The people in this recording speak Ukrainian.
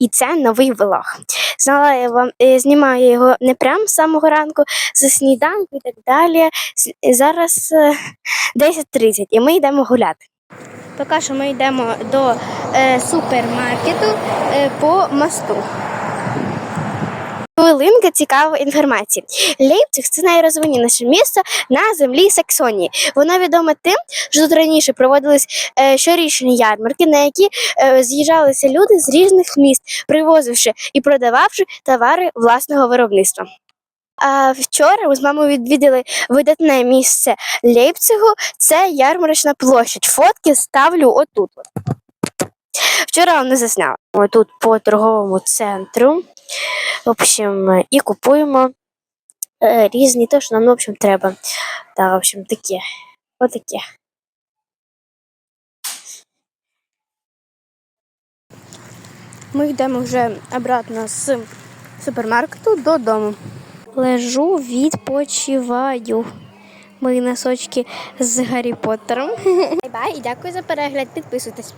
і це новий влог. Знала я вам, е, знімаю його не прямо з самого ранку, за сніданку і так далі. Зараз е, 10.30 і ми йдемо гуляти. Поки що ми йдемо до е, супермаркету е, по мосту. Хвилинка цікавої інформації. Лейпциг це найрозвиненіше місто на землі Саксонії. Воно відоме тим, що тут раніше проводились е, щорічні ярмарки, на які е, з'їжджалися люди з різних міст, привозивши і продававши товари власного виробництва. А вчора ми з мамою відвідали видатне місце Лейпцигу. Це ярмарочна площадь. Фотки ставлю отут. Вчора вам не засняла. Отут по торговому центру. В общем, е, і купуємо е, різні, то, що нам, в общем, треба. Та, в общем, таке. Отаке. Ми йдемо вже обратно з супермаркету додому. Лежу, відпочиваю. Мої носочки з Гаррі Поттером. Бай і дякую за перегляд. Підписуйтесь.